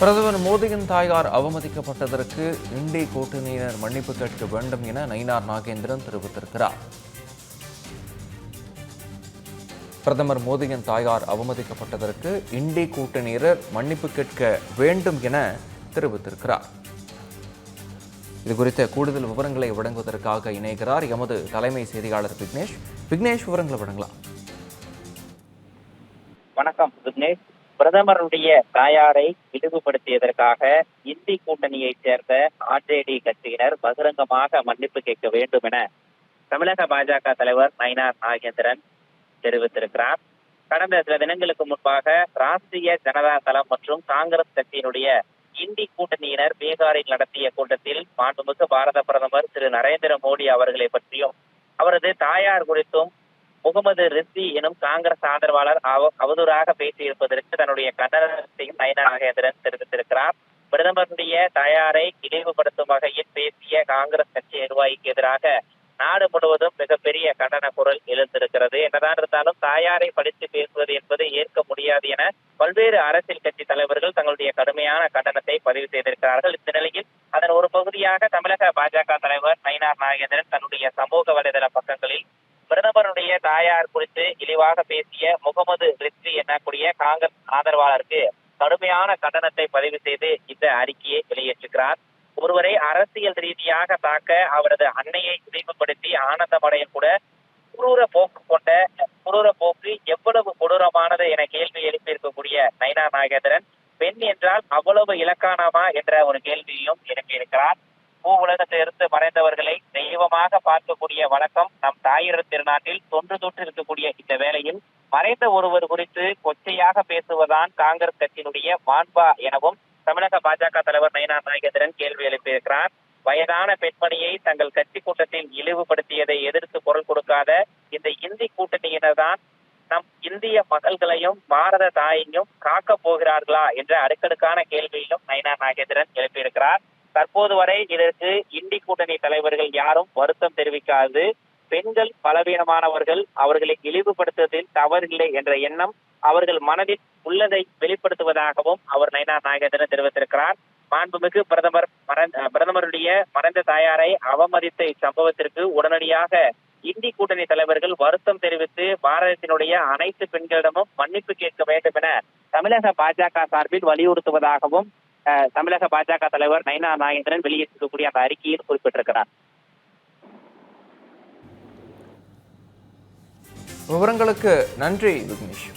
பிரதமர் மோடியின் தாயார் அவமதிக்கப்பட்டதற்கு இண்டி கூட்டணியினர் மன்னிப்பு கேட்க வேண்டும் என நயினார் நாகேந்திரன் தெரிவித்திருக்கிறார். பிரதமர் மோடியின் தாயார் அவமதிக்கப்பட்டதற்கு இண்டி கூட்டணியினர் மன்னிப்பு கேட்க வேண்டும் என தெரிவித்திருக்கிறார். இது குறித்த கூடுதல் விவரங்களை வழங்குவதற்காக இணைகிறார் எமது தலைமை செய்தியாளர் விக்னேஷ். விக்னேஷ் விவரங்களை வழங்கலாம். வணக்கம் விக்னேஷ். பிரதமருடைய தாயாரை இழிவுபடுத்தியதற்காக இந்தி கூட்டணியைச் சேர்ந்த ஆர்ஜேடி கட்சியினர் பகிரங்கமாக மன்னிப்பு கேட்க வேண்டும் என தமிழக பாஜக தலைவர் நயினார் நாகேந்திரன் தெரிவித்திருக்கிறார். கடந்த சில தினங்களுக்கு முன்பாக ராஷ்டிரிய ஜனதா தளம் மற்றும் காங்கிரஸ் கட்சியினுடைய இந்தி கூட்டணியினர் பீகாரில் நடத்திய கூட்டத்தில் மாண்புமிகு பாரத பிரதமர் திரு நரேந்திர மோடி அவர்களை பற்றியும் அவரது தாயார் குறித்தும் முகமது ரிஸ்வி எனும் காங்கிரஸ் ஆதரவாளர் அவதூறாக பேசியிருப்பதற்கு தன்னுடைய கண்டனத்தையும் நயனா நாகேந்திரன் தெரிவித்திருக்கிறார். பிரதமருடைய தயாரை இழிவுபடுத்தும் வகையில் பேசிய காங்கிரஸ் கட்சி நிர்வாகிக்கு எதிராக நாடு முழுவதும் மிகப்பெரிய கண்டன குரல் எழுந்திருக்கிறது. என்னதான் இருந்தாலும் தாயாரை படித்து பேசுவது என்பது ஏற்க முடியாது என பல்வேறு அரசியல் கட்சி தலைவர்கள் தங்களுடைய கடுமையான கண்டனத்தை பதிவு செய்திருக்கிறார்கள். இந்த நிலையில் அதன் ஒரு பகுதியாக தமிழக பாஜக தலைவர் நயினார் நாகேந்திரன் தன்னுடைய சமூக வலைதள பக்கங்கள் தாயார் குறித்து இழிவாக பேசிய முகமது ரிஸ்வி எனக்கூடிய காங்கிரஸ் ஆதரவாளருக்கு கடுமையான கண்டனத்தை பதிவு செய்து இந்த அறிக்கையை வெளியேற்றுகிறார் ஒருவரை அரசியல் ரீதியாக தாக்க அவரது அன்னையை இழிவுபடுத்தி ஆனந்தமடைய கூட குரூர போக்கு கொண்ட குரூர போக்கு எவ்வளவு கொடூரமானது என கேள்வி எழுப்பியிருக்கக்கூடிய நயனா நாகேந்திரன் பெண் என்றால் அவ்வளவு இலக்கானமா என்ற ஒரு கேள்வியையும் எழுப்பியிருக்கிறார் பூ உலகத்திலிருந்து மறைந்தவர்களை தெய்வமாக பார்க்கக்கூடிய வழக்கம் நம் தாயிர திருநாட்டில் தொன்று தொற்று இருக்கக்கூடிய இந்த வேளையில் மறைந்த ஒருவர் குறித்து கொச்சையாக பேசுவதுதான் காங்கிரஸ் கட்சியினுடைய மாண்பா எனவும் தமிழக பாஜக தலைவர் நயனா நாகேந்திரன் கேள்வி எழுப்பியிருக்கிறார். வயதான பெண்மணியை தங்கள் கட்சி கூட்டத்தில் இழிவுபடுத்தியதை எதிர்த்து குரல் கொடுக்காத இந்த இந்தி கூட்டணியினர் தான் நம் இந்திய மகள்களையும் பாரத தாயையும் காக்க போகிறார்களா என்ற அடுக்கடுக்கான கேள்வியிலும் நயனா நாகேந்திரன் எழுப்பியிருக்கிறார். தற்போது வரை இதற்கு இந்தி கூட்டணி தலைவர்கள் யாரும் வருத்தம் தெரிவிக்காது. பெண்கள் பலவீனமானவர்கள் அவர்களை இழிவுபடுத்துவதில் தவறில்லை என்ற எண்ணம் அவர்கள் மனதில் உள்ளதை வெளிப்படுத்துவதாகவும் அவர் நயனா நாயகத்தினர் தெரிவித்திருக்கிறார். மாண்புமிகு பிரதமர் பிரதமருடைய மறைந்த தாயாரை அவமதித்த இச்சம்பவத்திற்கு உடனடியாக இந்தி கூட்டணி தலைவர்கள் வருத்தம் தெரிவித்து பாரதத்தினுடைய அனைத்து பெண்களிடமும் மன்னிப்பு கேட்க வேண்டும் என தமிழக பாஜக சார்பில் வலியுறுத்துவதாகவும் தமிழக பாஜக தலைவர் நயனா நாகேந்திரன் வெளியிட்டிருக்கக்கூடிய அந்த அறிக்கையில் குறிப்பிட்டிருக்கிறார். விவரங்களுக்கு நன்றி விக்னேஷ்.